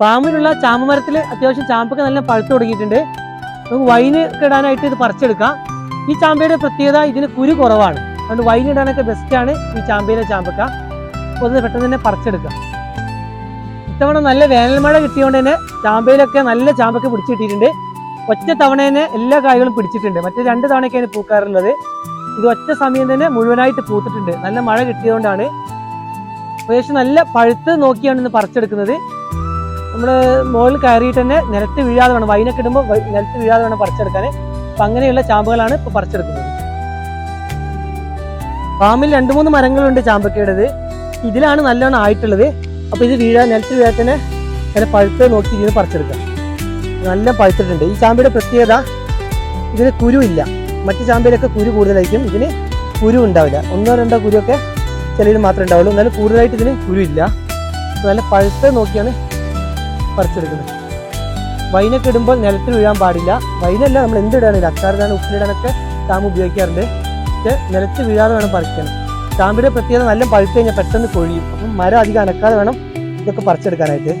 ഫാമിലുള്ള ചാമ്പമരത്തിൽ അത്യാവശ്യം ചാമ്പൊക്കെ നല്ല പഴുത്ത് തുടങ്ങിയിട്ടുണ്ട്. നമുക്ക് വൈന് കിടാനായിട്ട് ഇത് പറിച്ചെടുക്കാം. ഈ ചാമ്പയുടെ പ്രത്യേകത ഇതിന് കുരു കുറവാണ്. അതുകൊണ്ട് വൈൻ ഇടാനൊക്കെ ബെസ്റ്റാണ് ഈ ചാമ്പയിലെ ചാമ്പക്ക. അപ്പോൾ അത് പെട്ടെന്ന് തന്നെ പറിച്ചെടുക്കാം. ഇത്തവണ നല്ല വേനൽമഴ കിട്ടിയതുകൊണ്ട് തന്നെ ചാമ്പയിലൊക്കെ നല്ല ചാമ്പക്ക പിടിച്ചിട്ടിട്ടുണ്ട്. ഒറ്റ തവണ തന്നെ എല്ലാ കായ്കളും പിടിച്ചിട്ടുണ്ട്. മറ്റേ രണ്ട് തവണയൊക്കെയാണ് പൂക്കാറുള്ളത്. ഇത് ഒറ്റ സമയം തന്നെ മുഴുവനായിട്ട് പൂത്തിട്ടുണ്ട്. നല്ല മഴ കിട്ടിയതുകൊണ്ടാണ് ഏകദേശം നല്ല പഴുത്ത് നോക്കിയാണ് ഇന്ന് പറിച്ചെടുക്കുന്നത്. നമ്മൾ മുകളിൽ കയറിയിട്ട് തന്നെ നിലത്ത് വീഴാതെ വേണം. വൈനൊക്കെ ഇടുമ്പോൾ നിലത്ത് വീഴാതെ വേണം പറിച്ചെടുക്കാൻ അപ്പം അങ്ങനെയുള്ള ചാമ്പുകളാണ് ഇപ്പോൾ പറിച്ചെടുക്കുന്നത്. ഫാമിൽ രണ്ട് മൂന്ന് മരങ്ങളുണ്ട് ചാമ്പക്കയുടേത്. ഇതിലാണ് നല്ലോണം ആയിട്ടുള്ളത്. അപ്പോൾ ഇത് വീഴാൻ നിലത്ത് വീഴാൻ തന്നെ നല്ല പഴുത്ത് നോക്കി ഇതിന് പറിച്ചെടുക്കാം നല്ല പഴുത്തിട്ടുണ്ട്. ഈ ചാമ്പയുടെ പ്രത്യേകത ഇതിന് കുരു ഇല്ല. മറ്റു ചാമ്പയിലൊക്കെ കുരു കൂടുതലായിരിക്കും. ഇതിന് കുരു ഉണ്ടാവില്ല. ഒന്നോ രണ്ടോ കുരുവൊക്കെ ചിലയിൽ മാത്രമേ ഉണ്ടാവുള്ളൂ. എന്നാലും കൂടുതലായിട്ട് ഇതിന് കുരു ഇല്ല. നല്ല പഴുത്ത് നോക്കിയാണ് പറിച്ചെടുക്കുന്നത്. വൈനൊക്കെ ഇടുമ്പോൾ നിലത്ത് വീഴാൻ പാടില്ല. വൈനല്ല നമ്മൾ എന്തിടാനില്ല അച്ചാറിടാൻ ഉപ്പിലിടാനൊക്കെ ചാമ്പ് ഉപയോഗിക്കാറുണ്ട്. പക്ഷെ നിലത്ത് വീഴാതെ വേണം പറിക്കണം ചാമ്പിയുടെ പ്രത്യേകത നല്ല പഴുത്ത് കഴിഞ്ഞാൽ പെട്ടെന്ന് കൊഴിയും. അപ്പം മരം അധികം അനക്കാതെ വേണം ഇതൊക്കെ പറിച്ചെടുക്കാനായിട്ട്.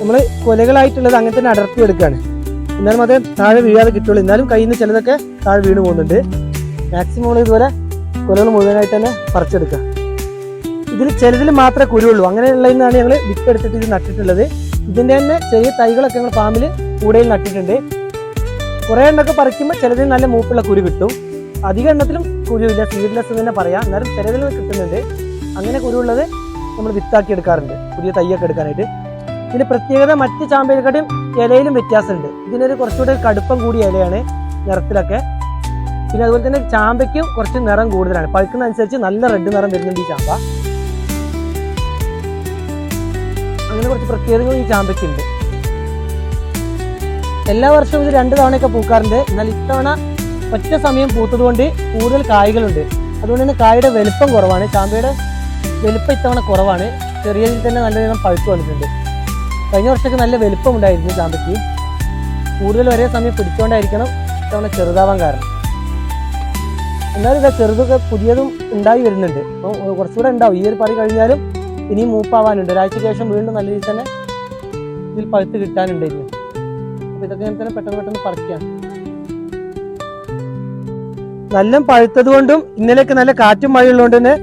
നമ്മൾ കൊലകളായിട്ടുള്ളത് അങ്ങനെ തന്നെ അടർത്തി എടുക്കുകയാണ്. എന്നാലും അത് താഴെ വീഴാതെ കിട്ടുള്ളൂ. എന്നാലും കയ്യിൽ നിന്ന് ചിലതൊക്കെ താഴെ വീണ് പോകുന്നുണ്ട്. മാക്സിമം ഇതുപോലെ കൊലകൾ മുഴുവനായിട്ട് തന്നെ പറിച്ചെടുക്കുക. ഇതിൽ ചിലതിൽ മാത്രമേ കുരുള്ളൂ അങ്ങനെയുള്ളതിനാണ് ഞങ്ങൾ വിത്തെടുത്തിട്ട് ഇത് നട്ടിട്ടുള്ളത്. ഇതിന്റെ തന്നെ ചെറിയ തൈകളൊക്കെ ഞങ്ങൾ ഫാമിൽ കൂടെയിൽ നട്ടിട്ടുണ്ട്. കുറേ എണ്ണൊക്കെ പറിക്കുമ്പോൾ ചിലതിൽ നല്ല മൂപ്പുള്ള കുരു കിട്ടും. അധിക എണ്ണത്തിലും കുരുവില്ല. സീഡ്ലെസ് എന്ന് തന്നെ പറയാം. എന്നാലും ചിലതിൽ കിട്ടുന്നുണ്ട്. അങ്ങനെ കുരുവുള്ളത് നമ്മൾ വിത്താക്കി എടുക്കാറുണ്ട്. പുതിയ തൈയൊക്കെ എടുക്കാനായിട്ട്. ഇതിന് പ്രത്യേകത മറ്റ് ചാമ്പയിലേക്കാട്ടും ഇലയിലും വ്യത്യാസമുണ്ട്. ഇതിനൊരു കുറച്ചുകൂടെ കടുപ്പം കൂടിയ ഇലയാണ് നിറത്തിലൊക്കെ. പിന്നെ അതുപോലെ തന്നെ ചാമ്പയ്ക്കും കുറച്ച് നിറം കൂടുതലാണ്. പഴുക്കുന്ന അനുസരിച്ച് നല്ല റെഡ് നിറം വരുന്നുണ്ട് ഈ ചാമ്പ. അങ്ങനെ കുറച്ച് പ്രത്യേകതകൾ ഈ ചാമ്പയ്ക്കുണ്ട് എല്ലാ വർഷവും ഇത് രണ്ട് തവണയൊക്കെ പൂക്കാറുണ്ട്. എന്നാൽ ഇത്തവണ ഒറ്റ സമയം പൂത്തതുകൊണ്ട് കൂടുതൽ കായ്കളുണ്ട്. അതുകൊണ്ട് തന്നെ കായുടെ വലുപ്പം കുറവാണ്. ചാമ്പയുടെ വലുപ്പം ഇത്തവണ കുറവാണ്. ചെറിയതിൽ തന്നെ നല്ല രീതിയിൽ പഴുത്ത് വന്നിട്ടുണ്ട്. കഴിഞ്ഞ വർഷമൊക്കെ നല്ല വലുപ്പം ഉണ്ടായിരുന്നു ചാമ്പയ്ക്ക്. കൂടുതൽ ഒരേ സമയം പിടിച്ചുകൊണ്ടായിരിക്കണം ഇത്തവണ ചെറുതാവാൻ കാരണം. എന്നാലും ഇതാ ചെറുതൊക്കെ പുതിയതും ഉണ്ടായി വരുന്നുണ്ട്. അപ്പോൾ കുറച്ചുകൂടെ ഉണ്ടാവും. ഈ ഒരു പറി കഴിഞ്ഞാലും ഇനിയും മൂപ്പാവാനുണ്ട്. ഒരാഴ്ചയ്ക്ക് ശേഷം വീണ്ടും നല്ല രീതിയിൽ തന്നെ ഇതിൽ പഴുത്ത് കിട്ടാനുണ്ട് ഇനി അപ്പോൾ ഇതൊക്കെ ഞാൻ തന്നെ പെട്ടെന്ന് പെട്ടെന്ന് പറിക്കാം. നല്ല പഴുത്തത് കൊണ്ടും ഇന്നലെയൊക്കെ നല്ല കാറ്റും മഴയുള്ളതുകൊണ്ട് തന്നെ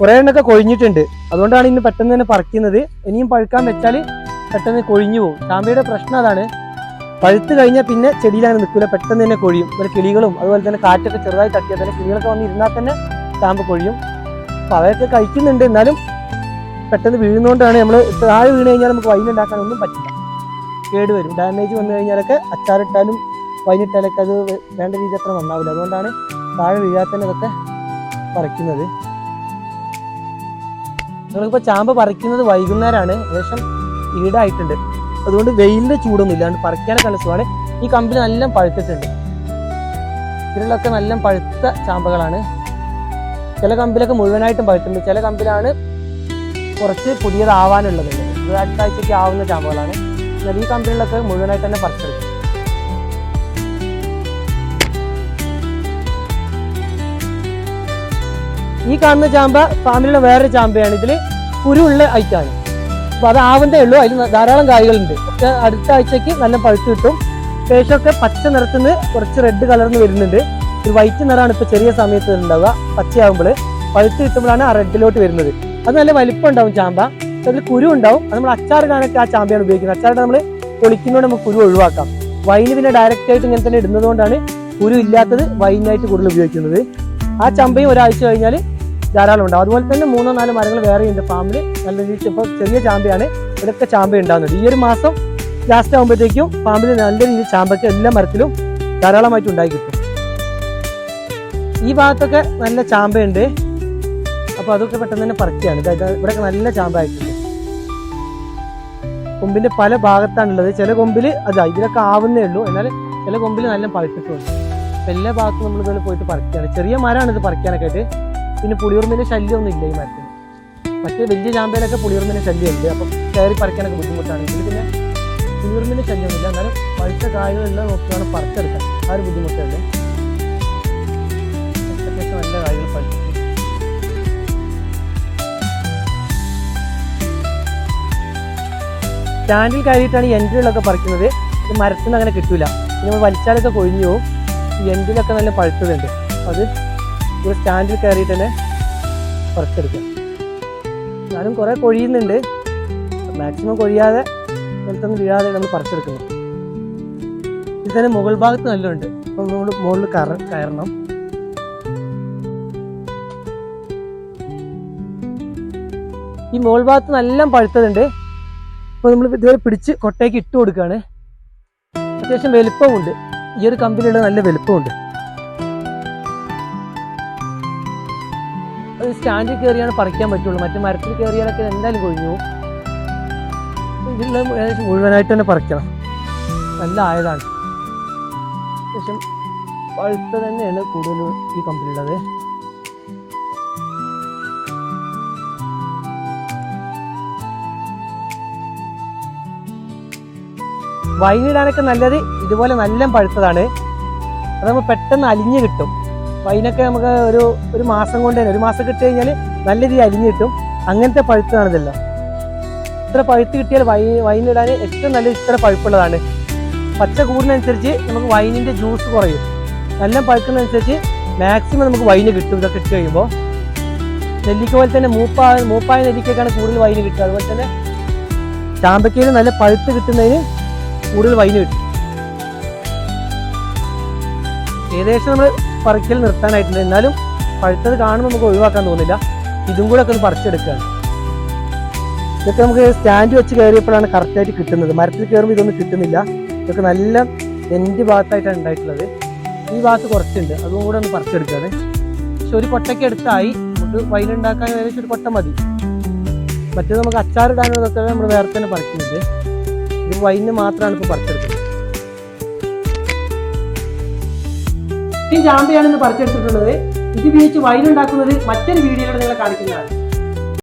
കുറേ എണ്ണൊക്കെ കൊഴിഞ്ഞിട്ടുണ്ട്. അതുകൊണ്ടാണ് ഇന്ന് പെട്ടെന്ന് തന്നെ പറിക്കുന്നത്. ഇനിയും പഴുക്കാൻ വെച്ചാൽ പെട്ടെന്ന് കൊഴിഞ്ഞു പോകും. ചാമ്പയുടെ പ്രശ്നം അതാണ്. പഴുത്ത് കഴിഞ്ഞാൽ പിന്നെ ചെടിയിലാണ് നിൽക്കില്ല പെട്ടെന്ന് തന്നെ കൊഴിയും. ഇവിടെ കിളികളും അതുപോലെ തന്നെ കാറ്റൊക്കെ ചെറുതായി തട്ടിയാൽ തന്നെ കിളികളൊക്കെ വന്ന് ഇരുന്നാൽ തന്നെ ചാമ്പ് കൊഴിയും. അപ്പോൾ അവയൊക്കെ കഴിക്കുന്നുണ്ട്. എന്നാലും പെട്ടെന്ന് വീഴുന്നതുകൊണ്ടാണ് നമ്മൾ താഴെ വീണ് കഴിഞ്ഞാൽ നമുക്ക് വൈൻ ഉണ്ടാക്കാനൊന്നും പറ്റില്ല. കേട് വരും. ഡാമേജ് വന്നു കഴിഞ്ഞാലൊക്കെ അച്ചാറിട്ടാലും വൈനിട്ടാലൊക്കെ അത് വേണ്ട രീതി അത്ര നന്നാവില്ല. അതുകൊണ്ടാണ് താഴെ വീഴാതെ തന്നെ ഇതൊക്കെ പറിക്കുന്നത്. നിങ്ങൾക്കിപ്പോൾ ചാമ്പ പറിക്കുന്നത് വൈകുന്നേരമാണ് ഏകദേശം ഈടായിട്ടുണ്ട്. അതുകൊണ്ട് വെയിലിന്റെ ചൂടൊന്നും ഇല്ലാണ്ട് പറിക്കാനൊക്കെ നല്ല സുഖമാണ്. ഈ കമ്പിൽ നല്ല പഴുത്തിട്ടുണ്ട്. ഇതിലൊക്കെ നല്ല പഴുത്ത ചാമ്പകളാണ്. ചില കമ്പിലൊക്കെ മുഴുവനായിട്ടും പഴുത്തുണ്ട് ചില കമ്പിലാണ് കുറച്ച് പുതിയതാവാനുള്ളതുണ്ട്. ഇത് ആഴ്ചയ്ക്ക് ആവുന്ന ചാമ്പുകളാണ്. എന്നാൽ ഈ കമ്പനികളൊക്കെ മുഴുവനായിട്ട് തന്നെ പറിച്ചെടുക്കും. ഈ കാണുന്ന ചാമ്പ ഫാമിലുള്ള വേറൊരു ചാമ്പയാണ്. ഇതിൽ കുരുള്ള ഐറ്റാണ്. അപ്പൊ അത് ആവുന്നേ ഉള്ളൂ. അതിൽ ധാരാളം കായ്കളുണ്ട്. ഒക്കെ അടുത്ത ആഴ്ചക്ക് നല്ല പഴുത്ത് കിട്ടും. ശേഷമൊക്കെ പച്ച നിറത്തുനിന്ന് കുറച്ച് റെഡ് കളർന്ന് വരുന്നുണ്ട്. ഒരു വൈറ്റ് നിറമാണ് ഇപ്പൊ ചെറിയ സമയത്ത് ഉണ്ടാവുക. പച്ചയാകുമ്പോൾ പഴുത്ത് കിട്ടുമ്പോഴാണ് ആ റെഡിലോട്ട് വരുന്നത്. അത് നല്ല വലിപ്പം ഉണ്ടാവും ചാമ്പ. അതിൽ കുരു ഉണ്ടാവും. അത് നമ്മൾ അച്ചാറിടാനൊക്കെ ആ ചാമ്പയാണ് ഉപയോഗിക്കുന്നത്. അച്ചാറിട്ട് നമ്മൾ പൊളിക്കുന്നതുകൊണ്ട് നമുക്ക് കുരു ഒഴിവാക്കാം. വൈന് പിന്നെ ഡയറക്റ്റ് ആയിട്ട് ഇങ്ങനെ തന്നെ ഇടുന്നതുകൊണ്ടാണ് കുരു ഇല്ലാത്തത് വൈനായിട്ട് കൂടുതൽ ഉപയോഗിക്കുന്നത്. ആ ചമ്പയും ഒരാഴ്ച കഴിഞ്ഞാൽ ധാരാളം ഉണ്ടാവും. അതുപോലെ തന്നെ മൂന്നോ നാലോ മരങ്ങൾ വേറെ ഉണ്ട് ഫാമിൽ നല്ല രീതിയിൽ ഇപ്പോൾ ചെറിയ ചാമ്പയാണ്. ഇതൊക്കെ ചാമ്പ ഉണ്ടാകുന്നുണ്ട്. ഈ ഒരു മാസം ലാസ്റ്റ് ആകുമ്പോഴത്തേക്കും ഫാമിൽ നല്ല രീതിയിൽ ചാമ്പയ്ക്ക് എല്ലാ മരത്തിലും ധാരാളമായിട്ട് ഉണ്ടായി കിട്ടും. ഈ ഭാഗത്തൊക്കെ നല്ല ചാമ്പയുണ്ട്. അപ്പോൾ അതൊക്കെ പെട്ടെന്ന് തന്നെ പറിക്കുകയാണ് ഇതായത് ഇവിടെയൊക്കെ നല്ല ചാമ്പായിട്ടുണ്ട് കൊമ്പിന്റെ പല ഭാഗത്താണുള്ളത്. ചില കൊമ്പിൽ അതാ ഇതിലൊക്കെ ആവുന്നേ ഉള്ളൂ. എന്നാൽ ചില കൊമ്പിൽ നല്ല പഴുത്തിട്ടുണ്ട്. അപ്പം എല്ലാ ഭാഗത്തും നമ്മൾ ഇതുപോലെ പോയിട്ട് പറിക്കുകയാണ് ചെറിയ മരമാണ് ഇത് പറിക്കാനൊക്കെ ആയിട്ട്. പിന്നെ പുളിയൂർമിന്റെ ശല്യമൊന്നും ഇല്ല ഈ മരത്തിന്. മറ്റേ വലിയ ചാമ്പയിലൊക്കെ പുളിയൂർമിന്റെ ശല്യമുണ്ട്. അപ്പം കയറി പറിക്കാനൊക്കെ ബുദ്ധിമുട്ടാണ്. ഇതിൽ പിന്നെ പുളിയൂർമിന്റെ ശല്യമൊന്നുമില്ല. എന്നാലും പഴുത്ത കായകളെല്ലാം നോക്കിയാണ് പറിച്ചെടുക്കാൻ. ആ ഒരു ബുദ്ധിമുട്ടുണ്ട് അത്യാവശ്യം നല്ല കായകൾ പഴുത്തിട്ട് സ്റ്റാൻഡിൽ കയറിയിട്ടാണ് എൻഡിലൊക്കെ പറിക്കുന്നത്. ഇത് മരത്തിൽ അങ്ങനെ കിട്ടൂല. നമ്മൾ വലിച്ചാലൊക്കെ കൊഴിഞ്ഞു പോകും എൻഡിലൊക്കെ നല്ല പഴുത്തതുണ്ട്. അത് സ്റ്റാൻഡിൽ കയറിയിട്ട് തന്നെ പറിച്ചെടുക്കാം. ഞാനും കുറേ കൊഴിയുന്നുണ്ട്. മാക്സിമം കൊഴിയാതെ നിലത്തൊന്നും വീഴാതെ നമ്മൾ പറിച്ചെടുക്കുന്നു. ഇത് തന്നെ മുകൾ ഭാഗത്ത് നല്ലുണ്ട്. അപ്പം നമ്മൾ മുകളിൽ കറ കയറണം. ഈ മുകൾ ഭാഗത്ത് നല്ല പഴുത്തതുണ്ട്. അപ്പോൾ നമ്മൾ ഇതുവരെ പിടിച്ച് കൊട്ടയ്ക്ക് ഇട്ട് കൊടുക്കുകയാണ്. അത്യാവശ്യം വലുപ്പമുണ്ട് ഈ ഒരു കമ്പിലുള്ള നല്ല വലുപ്പമുണ്ട് അത് സ്റ്റാൻഡിൽ കയറിയാണ് പറിക്കാൻ പറ്റുള്ളൂ. മറ്റു മരത്തിൽ കയറിയാലൊക്കെ എന്തായാലും കൊഴിഞ്ഞു. ഇതിലുള്ള ഏകദേശം മുഴുവനായിട്ട് തന്നെ പറിക്കണം. നല്ല ആയതാണ്. അത്യാവശ്യം പഴുത്ത തന്നെയാണ് കൂടുതലും ഈ കമ്പനിയുള്ളത് വൈനിടാനൊക്കെ നല്ലത് ഇതുപോലെ നല്ല പഴുത്തതാണ്. അത് നമുക്ക് പെട്ടെന്ന് അലിഞ്ഞ് കിട്ടും. വൈനൊക്കെ നമുക്ക് ഒരു ഒരു മാസം കൊണ്ട് തന്നെ ഒരു മാസം കിട്ടി കഴിഞ്ഞാൽ നല്ല രീതിയിൽ അലിഞ്ഞ് കിട്ടും. അങ്ങനത്തെ പഴുത്തതാണ് ഇതെല്ലാം. ഇത്ര പഴുത്ത് കിട്ടിയാൽ വൈ വൈനിടാൻ ഏറ്റവും നല്ല ഇത്ര പഴുപ്പുള്ളതാണ്. പച്ച കൂടുന്നതനുസരിച്ച് നമുക്ക് വൈനിന്റെ ജ്യൂസ് കുറയും. നല്ല പഴുക്കുന്നതനുസരിച്ച് മാക്സിമം നമുക്ക് വൈന് കിട്ടും. ഇതൊക്കെ ഇട്ട് കഴിയുമ്പോൾ. നെല്ലിക്ക പോലെ തന്നെ മൂപ്പായ മൂപ്പായ നെല്ലിക്കൊക്കെയാണ് കൂടുതൽ വൈന് കിട്ടുക. അതുപോലെ തന്നെ ചാമ്പയ്ക്കയിൽ നല്ല പഴുത്ത് കിട്ടുന്നതിന് കൂടുതൽ വൈന് കിട്ടും. ഏകദേശം നമ്മൾ പറിക്കൽ നിർത്താനായിട്ടുണ്ട്. എന്നാലും പഴുത്തത് കാണുമ്പോൾ നമുക്ക് ഒഴിവാക്കാൻ തോന്നില്ല. ഇതും കൂടെ ഒക്കെ ഒന്ന് പറിച്ചെടുക്കുകയാണ്. ഇതൊക്കെ നമുക്ക് സ്റ്റാൻഡ് വെച്ച് കയറിയപ്പോഴാണ് കറക്റ്റായിട്ട് കിട്ടുന്നത്. മരത്തിൽ കയറുമ്പോൾ ഇതൊന്നും കിട്ടുന്നില്ല. ഇതൊക്കെ നല്ല എന്റെ ഭാഗത്തായിട്ടാണ് ഉണ്ടായിട്ടുള്ളത്. ഈ ഭാഗത്ത് കുറച്ചുണ്ട്. അതും കൂടെ ഒന്ന് പറിച്ചെടുക്കുകയാണ്. പക്ഷെ ഒരു കൊട്ടയ്ക്ക് എടുത്തായി നമുക്ക് വൈനുണ്ടാക്കാൻ ഏകദേശം ഒരു കൊട്ട മതി. മറ്റേത് നമുക്ക് അച്ചാറിടാനുള്ളതൊക്കെ നമ്മൾ വേറെ തന്നെ പറിക്കുന്നുണ്ട് ഇത് വൈന് മാത്രമാണ് ഇപ്പോൾ പറിച്ചെടുക്കുന്നത്. ഈ ചാമ്പയാണ് ഇന്ന് പറിച്ചെടുത്തിട്ടുള്ളത്. ഇത് ഉപയോഗിച്ച് വൈൻ ഉണ്ടാക്കുന്നത് മറ്റൊരു വീഡിയോയിലൂടെ നിങ്ങളെ കാണിക്കുന്നതാണ്.